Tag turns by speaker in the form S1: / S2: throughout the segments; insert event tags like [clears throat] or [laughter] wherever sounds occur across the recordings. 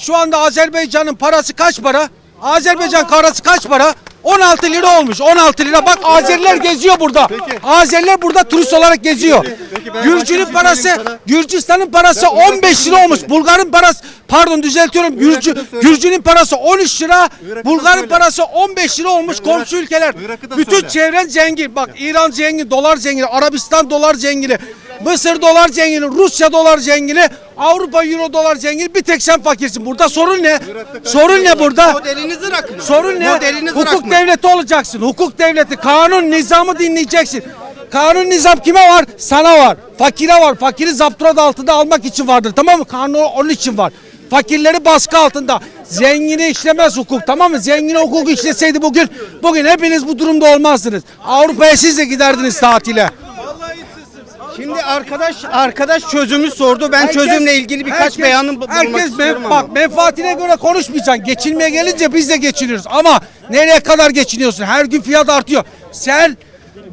S1: Şu anda Azerbaycan'ın parası kaç para? Azerbaycan parası kaç para? 16 lira olmuş. 16 lira. Bak Azeriler geziyor burada. Azeriler burada turist olarak geziyor.
S2: Peki
S1: Gürcü'nün parası. Gürcistan'ın parası 15 lira olmuş. Bulgar'ın parası, pardon düzeltiyorum. Gürcü. Gürcü'nün parası 13 lira. Bulgar'ın parası 15 lira olmuş. Komşu ülkeler. Bütün çevren zengin. Bak İran zengin, dolar zengini, Arabistan dolar zengini, Mısır dolar zengini, Rusya dolar zengini, Avrupa euro dolar zengini. Bir tek sen fakirsin. Burada sorun ne? Sorun ne burada?
S3: Modeliniz Irak mı?
S1: Sorun ne?
S3: Modeliniz Irak
S1: Hukuk
S3: mı?
S1: devleti olacaksın. Hukuk devleti, kanun, nizamı dinleyeceksin. Kanun nizam kime var? Sana var. Fakire var. Fakiri zapturapt altında almak için vardır. Tamam mı? Kanun onun için var. Fakirleri baskı altında. Zengini işlemez hukuk tamam mı? Zengini hukuk işleseydi bugün bugün hepiniz bu durumda olmazdınız. Avrupa'ya siz de giderdiniz tatile.
S3: Arkadaş arkadaş çözümü sordu. Ben çözümle ilgili birkaç
S1: herkes-
S3: beyanım bulmak
S1: herkes
S3: istiyorum
S1: men-
S3: ama.
S1: Bak menfaatine göre konuşmayacaksın. Geçinmeye gelince biz de geçiniyoruz. Ama nereye kadar geçiniyorsun? Her gün fiyat artıyor. Sen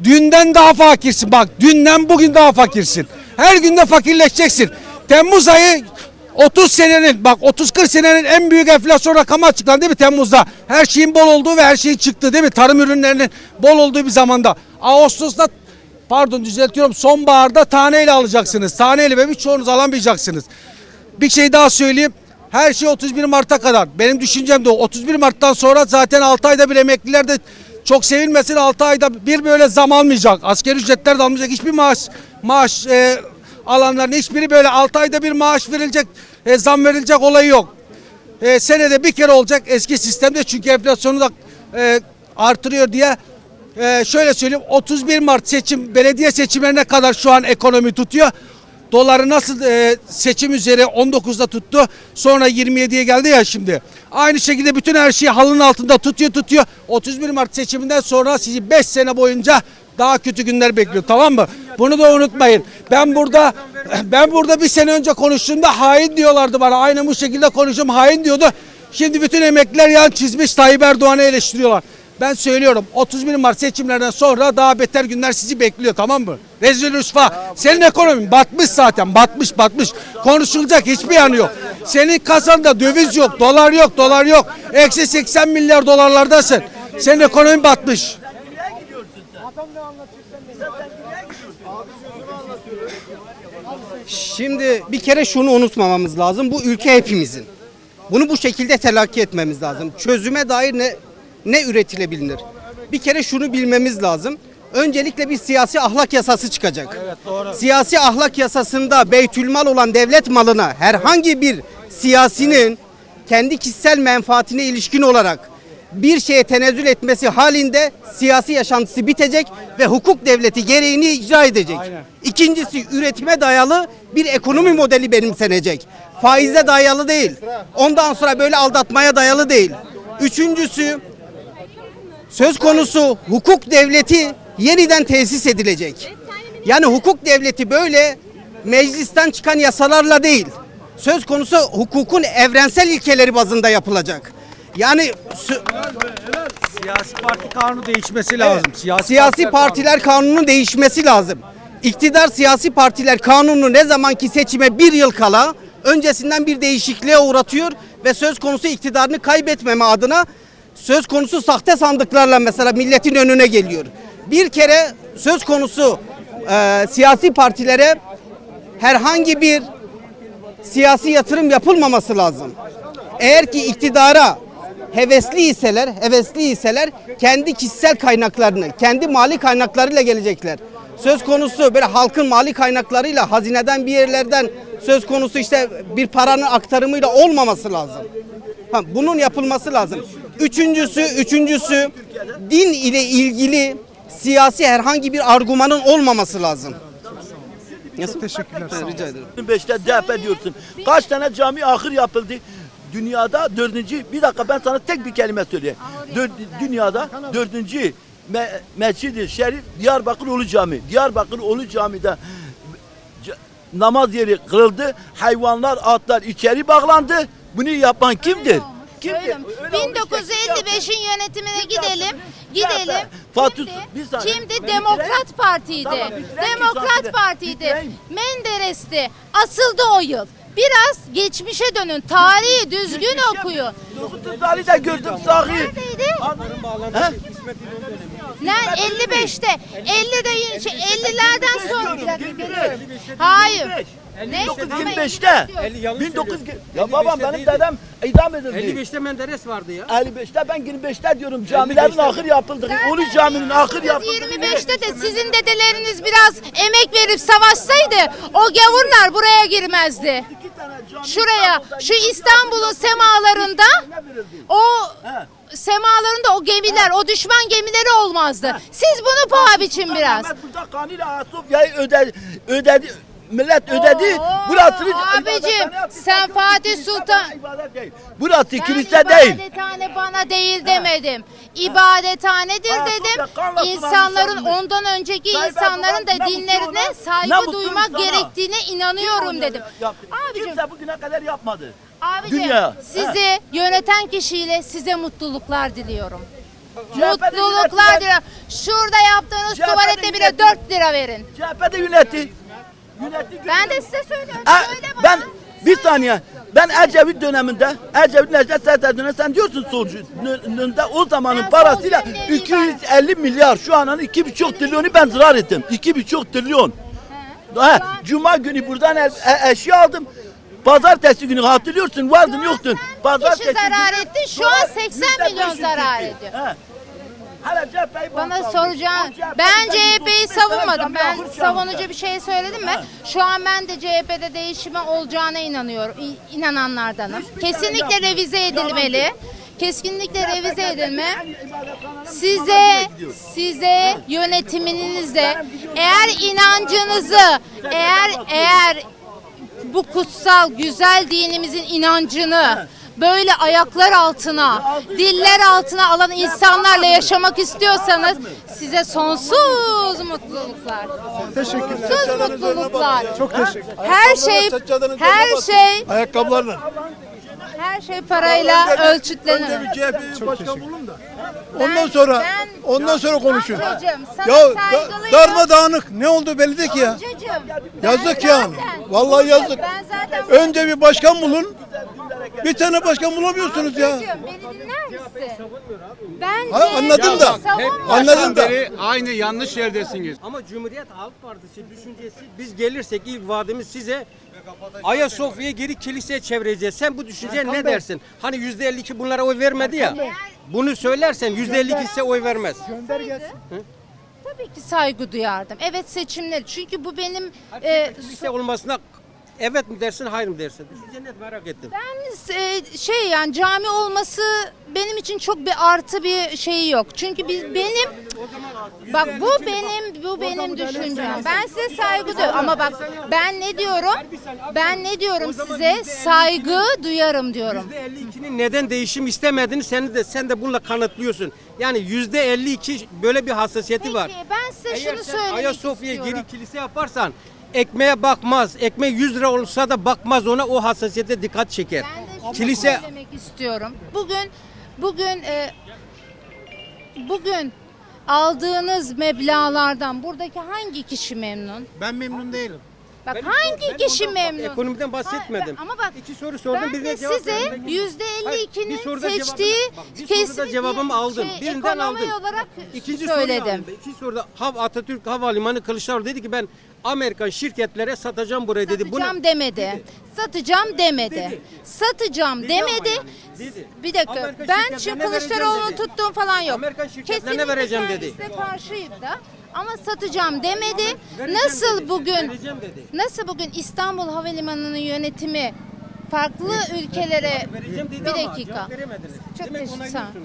S1: dünden daha fakirsin. Bak dünden bugün daha fakirsin. Her günde fakirleşeceksin. Temmuz ayı 30 senenin bak 30-40 senenin en büyük enflasyon rakamı açıklandı değil mi Temmuz'da? Her şeyin bol olduğu ve her şeyin çıktı değil mi? Tarım ürünlerinin bol olduğu bir zamanda. Ağustos'ta pardon düzeltiyorum sonbaharda taneyle alacaksınız. Taneyle ve birçoğunuz alamayacaksınız. Bir şey daha söyleyeyim. Her şey 31 Mart'a kadar. Benim düşüncem de o. 31 Mart'tan sonra zaten 6 ayda bir emekliler de çok sevilmesin 6 ayda bir böyle zam almayacak. Asgari ücretler de almayacak. Hiçbir maaş maaş e, alanların hiçbiri böyle 6 ayda bir maaş verilecek, e, zam verilecek olayı yok. E, senede bir kere olacak eski sistemde çünkü enflasyonu da e, artırıyor diye e, şöyle söyleyeyim 31 Mart seçim belediye seçimlerine kadar şu an ekonomi tutuyor. Doları nasıl e, seçim üzere 19'da tuttu sonra 27'ye geldi ya şimdi. Aynı şekilde bütün her şeyi halının altında tutuyor tutuyor. 31 Mart seçiminden sonra sizi 5 sene boyunca daha kötü günler bekliyor tamam mı? Bunu da unutmayın. Ben burada [clears throat] ben burada bir sene önce konuştuğumda hain diyorlardı bana. Aynı bu şekilde konuşuyorum hain diyordu. Şimdi bütün emekliler yan çizmiş Tayyip Erdoğan'ı eleştiriyorlar. Ben söylüyorum 31 Mart seçimlerden sonra daha beter günler sizi bekliyor tamam mı? Rezil rüsva. Senin ekonomin batmış zaten batmış batmış. Konuşulacak hiçbir yanı yok. Senin kasanda döviz yok, dolar yok, dolar yok. Eksi 80 milyar dolarlardasın. Senin ekonomin batmış.
S3: Şimdi bir kere şunu unutmamamız lazım. Bu ülke hepimizin. Bunu bu şekilde telakki etmemiz lazım. Çözüme dair ne ne üretilebilir? Bir kere şunu bilmemiz lazım. Öncelikle bir siyasi ahlak yasası çıkacak. Siyasi ahlak yasasında beytülmal olan devlet malına herhangi bir siyasinin kendi kişisel menfaatine ilişkin olarak bir şeye tenezzül etmesi halinde siyasi yaşantısı bitecek ve hukuk devleti gereğini icra edecek. İkincisi üretime dayalı bir ekonomi modeli benimsenecek. Faize dayalı değil. Ondan sonra böyle aldatmaya dayalı değil. Üçüncüsü söz konusu hukuk devleti yeniden tesis edilecek. Yani hukuk devleti böyle meclisten çıkan yasalarla değil. Söz konusu hukukun evrensel ilkeleri bazında yapılacak. Yani
S1: Siyasi parti kanunu değişmesi lazım.
S3: siyasi partiler kanunun değişmesi lazım. İktidar siyasi partiler kanunu ne zamanki seçime bir yıl kala öncesinden bir değişikliğe uğratıyor ve söz konusu iktidarını kaybetmeme adına söz konusu sahte sandıklarla mesela milletin önüne geliyor. Bir kere söz konusu e, siyasi partilere herhangi bir siyasi yatırım yapılmaması lazım. Eğer ki iktidara hevesli iseler, hevesli iseler kendi kişisel kaynaklarını, kendi mali kaynaklarıyla gelecekler. Söz konusu böyle halkın mali kaynaklarıyla hazineden bir yerlerden söz konusu işte bir paranın aktarımıyla olmaması lazım. Ha, bunun yapılması lazım. Üçüncüsü, üçüncüsü din ile ilgili siyasi herhangi bir argümanın olmaması lazım. Nasıl?
S1: Teşekkürler.
S3: Rica ederim.
S4: 25'te DHP diyorsun. Kaç tane cami ahır yapıldı? Dünyada dördüncü, bir dakika ben sana tek bir kelime söyleyeyim. Dör- dünyada dördüncü me, mescid Şerif Diyarbakır Ulu Cami. Diyarbakır Ulu Cami'de c- namaz yeri kırıldı. Hayvanlar, atlar içeri bağlandı. Bunu yapan kimdir? Kimdir?
S5: Öyle mi?
S4: Öyle olmuş ki-
S5: 1955'in yönetimine gidelim.
S4: Bir dakika.
S5: Gidelim.
S4: Fatih-
S5: Kimdi?
S4: bir saniye.
S5: Kimdi?
S4: Ben
S5: Demokrat
S4: bitireyim.
S5: Parti'ydi.
S4: Tamam, bitireyim ki
S5: Demokrat. Parti'ydi.
S4: Bitireyim.
S5: Menderes'ti. Asıldı o yıl. Biraz geçmişe dönün. Tarihi düzgün okuyun.
S4: Dokuz Ali de gördüm sahi.
S5: Neredeydi?
S4: He?
S5: Ne 55'te. 50'de yine- şey, 50'lerden sonra. Hayır. Ne?
S4: 1925'te.
S2: Elli yanlış
S4: 19
S2: söylüyorsun.
S4: Ya babam
S2: 55'te
S4: benim
S2: değil.
S4: dedem idam edildi.
S2: 55'te Menderes vardı ya.
S4: 55'te ben 25'te diyorum camilerin ahır yapıldı. Ulu caminin ahır yapıldı.
S5: 25'te de sizin dedeleriniz biraz emek verip savaşsaydı o gavurlar buraya girmezdi.
S4: İki tane cami
S5: Şuraya,
S4: İstanbul'da
S5: şu. İstanbul'un semalarında o semalarında o gemiler, o düşman gemileri olmazdı. Siz bunu paha biçin biraz.
S4: Ahmet burada kanıyla Ayasofya'yı ödedi, ödedi. Millet ödedi. Burası
S5: abicim, sen Fatih Sultan-.
S4: Burası kilise değil.
S5: ibadethane bana değil demedim. İbadethanedir
S4: Ha,
S5: dedim. İnsanların ondan önceki insanların da
S4: mutlu
S5: dinlerine saygı duymak
S4: insana.
S5: gerektiğine inanıyorum dedim.
S4: yaptı?
S5: Abicim,
S4: Kimse bugüne kadar yapmadı.
S5: abicim
S4: Dünya.
S5: sizi yöneten kişiyle size mutluluklar diliyorum. Mutluluklar diliyorum. Şurada yaptığınız
S4: CHP'de
S5: tuvalete bile
S4: yönetilen-
S5: 4 lira verin.
S4: CHP'de yönetti.
S5: Ben de size söylüyorum.
S4: E,
S5: Söyle bana.
S4: ben bir saniye. Ben Ecevit döneminde, Ecevit Necdet Sezer döneminde sen diyorsun solcu döneminde o zamanın
S5: Ben
S4: parasıyla
S5: solcuyum diye
S4: 250 milyar şu anın iki buçuk trilyonu ben zarar ettim. İki buçuk trilyon. He, Cuma günü buradan el, e- eşya aldım. Pazartesi günü hatırlıyorsun vardın yoktun.
S5: Kişi
S4: Pazartesi
S5: zarar
S4: günü
S5: etti. Şu
S4: dolar
S5: an 80
S4: yüzde
S5: milyon
S4: 500
S5: zarar ediyor.
S4: He. Hala CHP'yi
S5: Bana soracağın, ben CHP'yi savunmadım. Ben savunucu bir şey söyledim mi? Şu an ben de CHP'de değişime olacağına inanıyorum. İnananlardanım. Kesinlikle revize edilmeli. Kesinlikle revize edilme. Size size yönetiminizde eğer inancınızı eğer eğer bu kutsal güzel dinimizin inancını böyle ayaklar altına, diller altına alan insanlarla yaşamak istiyorsanız size sonsuz mutluluklar.
S6: Teşekkürler.
S5: Sonsuz mutluluklar.
S6: Çok teşekkür.
S5: Her şey her şey
S6: Ayakkabılarla.
S5: her şey parayla
S6: Önce
S5: ölçütlenir.
S6: bir CHP'yi başkan bulun da. Ondan sonra
S5: ben-
S6: ondan sonra konuşun.
S5: Amcacığım, sana
S6: Ya da,
S5: saygılıyım.
S6: darmadağınık ne oldu belli değil ki ya.
S5: Amcacığım,
S6: Yazık yani.
S5: zaten-
S6: Vallahi yazık.
S5: Ben zaten
S6: Önce bir başkan bulun. Bir tane başkan bulamıyorsunuz ya.
S5: Amcacığım, beni dinler misin? Ben
S6: Ha, anladım da. Anladım da.
S7: beri aynı yanlış yerdesiniz.
S2: Ama Cumhuriyet Halk Partisi düşüncesi biz gelirsek ilk vaadimiz size Ayasofya'yı geri kiliseye çevireceğiz. Sen bu düşünceye ne dersin? Hani yüzde 52 bunlara oy vermedi ya. Bunu söylersen yüzde 52 ise oy vermez.
S5: Tabii ki saygı duyardım. Evet seçimler. Çünkü bu benim e,
S2: Kilise olmasına evet mi dersin hayır mı dersin? Düşünce net merak ettim.
S5: ben e, şey yani cami olması benim için çok bir artı bir şeyi yok. Çünkü biz benim bak bu benim bu benim düşüncem. Ben size saygı duyuyorum ama bak ben ne diyorum? Ben ne diyorum size? Saygı duyarım diyorum.
S2: %52'nin neden değişim istemediğini sen de sen de bununla kanıtlıyorsun. Yani %52 böyle bir hassasiyeti var.
S5: Peki ben size
S2: Eğer
S5: şunu
S2: sen
S5: söylemek
S2: Ayasofya'ya
S5: istiyorum.
S2: geri kilise yaparsan ekmeğe bakmaz. Ekmek 100 lira olsa da bakmaz ona o hassasiyete dikkat çeker.
S5: Ben de şunu
S2: Kilise
S5: söylemek istiyorum. Bugün bugün e, bugün aldığınız meblağlardan buradaki hangi kişi memnun?
S6: Ben memnun değilim.
S5: Bak
S2: Ben-
S5: hangi
S2: ben
S5: kişi
S2: ondan bak,
S5: memnun?
S2: ekonomiden bahsetmedim.
S5: Ha, ama bak
S2: İki soru sordum,
S5: Ben
S2: birine
S5: de
S2: cevap
S5: size
S2: verdim.
S5: yüzde
S2: Hayır, bir
S5: 52'nin
S2: soruda
S5: seçtiği
S2: cevabını- bak, bir soruda
S5: kesinlikle
S2: cevabımı aldım.
S5: şey,
S2: Birinden
S5: ekonomi
S2: aldım.
S5: olarak
S2: İkinci soruyu
S5: söyledim.
S2: aldım. İkinci soruda Hav Atatürk Havalimanı Kılıçdaroğlu dedi ki ben Amerikan şirketlere satacağım burayı dedi.
S5: Satacağım demedi. Satacağım demedi.
S2: Dedi.
S5: Satacağım
S2: Dedi ama
S5: demedi.
S2: yani, dedi.
S5: Bir dakika.
S2: Amerika
S5: ben
S2: şirketlerine
S5: şu
S2: vereceğim
S5: Kılıçdaroğlu'nu
S2: dedi.
S5: tuttuğum falan yok.
S2: Amerikan şirketlerine
S5: Kesinlikle
S2: vereceğim dedi.
S5: kendisine karşıyım da. Ama satacağım demedi.
S2: Vereceğim
S5: Nasıl
S2: dedi,
S5: bugün
S2: dedi.
S5: nasıl bugün İstanbul Havalimanı'nın yönetimi farklı ülkelere
S2: Vereceğim dedi
S5: bir dakika. Çok teşekkür-.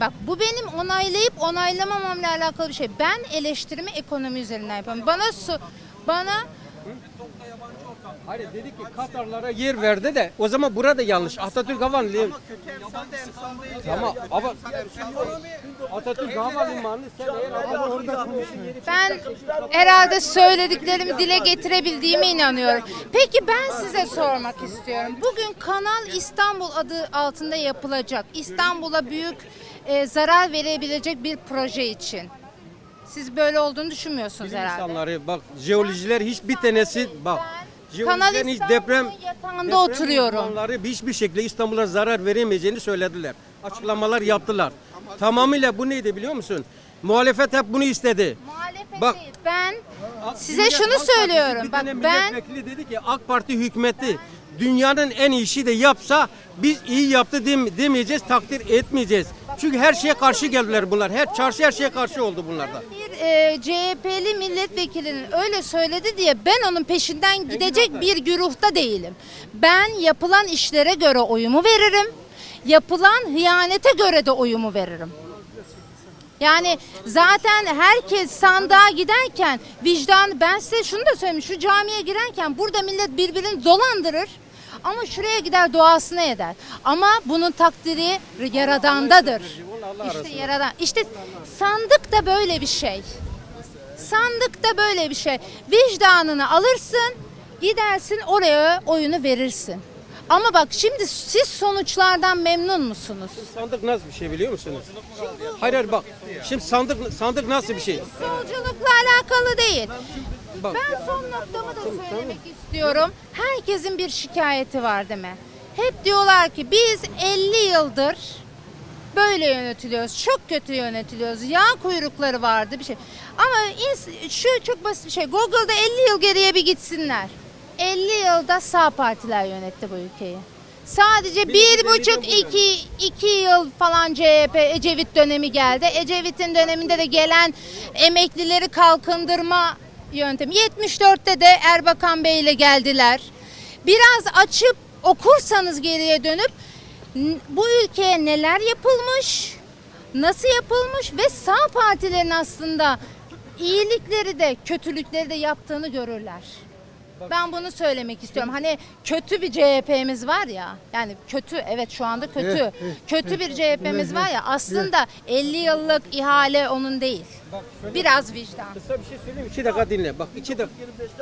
S5: Bak bu benim onaylayıp onaylamamamla alakalı bir şey. Ben eleştirimi ekonomi üzerinden yapıyorum. Bana su bana
S2: Hayır dedi ki Katarlara yer verdi de o zaman burada yanlış. Atatürk Havalimanı. Ama ama Atatürk Havalimanı sen eğer orada
S5: Ben herhalde söylediklerimi dile getirebildiğime inanıyorum. Peki ben size sormak istiyorum. Bugün Kanal İstanbul adı altında yapılacak. İstanbul'a büyük e, zarar verebilecek bir proje için. Siz böyle olduğunu düşünmüyorsunuz
S2: bilim
S5: herhalde.
S2: insanları bak jeolojiler hiçbir tanesi bak
S5: Kanal
S2: Jeolojiden hiç
S5: İstanbul'un
S2: deprem
S5: yatağında oturuyorum.
S2: uzmanları hiçbir şekilde İstanbul'a zarar veremeyeceğini söylediler. Açıklamalar yaptılar. Tamamıyla bu neydi biliyor musun? Muhalefet hep bunu istedi.
S5: Muhalefet
S2: Bak-.
S5: Ben size
S2: Millet-
S5: şunu
S2: Partisi
S5: söylüyorum.
S2: bir
S5: Bak
S2: tane
S5: ben
S2: milletvekili dedi ki AK Parti hükümeti dünyanın en iyi işi de yapsa biz iyi yaptı dem- demeyeceğiz, takdir etmeyeceğiz. Çünkü her şeye karşı geldiler bunlar. Her çarşı her şeye karşı oldu bunlarda.
S5: bir e, CHP'li milletvekilinin öyle söyledi diye ben onun peşinden gidecek bir güruhta değilim. Ben yapılan işlere göre oyumu veririm. Yapılan hıyanete göre de oyumu veririm. Yani zaten herkes sandığa giderken vicdan ben size şunu da söyleyeyim şu camiye girerken burada millet birbirini dolandırır ama şuraya gider duasını eder. Ama bunun takdiri yaradandadır. İşte yaradan. İşte sandık da böyle bir şey. Sandık da böyle bir şey. Vicdanını alırsın, gidersin oraya oyunu verirsin. Ama bak şimdi siz sonuçlardan memnun musunuz?
S2: Sandık nasıl bir şey biliyor musunuz? Hayır hayır bak. Şimdi sandık sandık nasıl bir şey?
S5: Solculukla alakalı değil.
S2: Bak.
S5: Ben son noktamı da söylemek istiyorum. Herkesin bir şikayeti var değil mi? Hep diyorlar ki biz 50 yıldır böyle yönetiliyoruz. Çok kötü yönetiliyoruz. Yağ kuyrukları vardı bir şey. Ama şu çok basit bir şey. Google'da 50 yıl geriye bir gitsinler. 50 yılda sağ partiler yönetti bu ülkeyi. Sadece bir buçuk iki, iki yıl falan CHP Ecevit dönemi geldi. Ecevit'in döneminde de gelen emeklileri kalkındırma yöntemi. 74'te de Erbakan Bey ile geldiler. Biraz açıp okursanız geriye dönüp bu ülkeye neler yapılmış, nasıl yapılmış ve sağ partilerin aslında iyilikleri de kötülükleri de yaptığını görürler. Ben bunu söylemek istiyorum. Hani kötü bir CHP'miz var ya. Yani kötü evet şu anda kötü. Kötü bir CHP'miz var ya. Aslında 50 yıllık ihale onun değil. Biraz vicdan.
S2: Kısa bir şey söyleyeyim. İki dakika dinle. Bak iki dakika.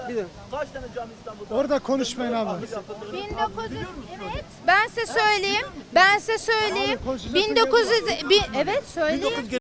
S2: Bir dakika.
S4: Kaç tane cami İstanbul'da?
S6: Orada konuşmayın abi.
S5: 1900 evet ben size söyleyeyim. Ben size söyleyeyim. 1900 bin, evet söyleyeyim.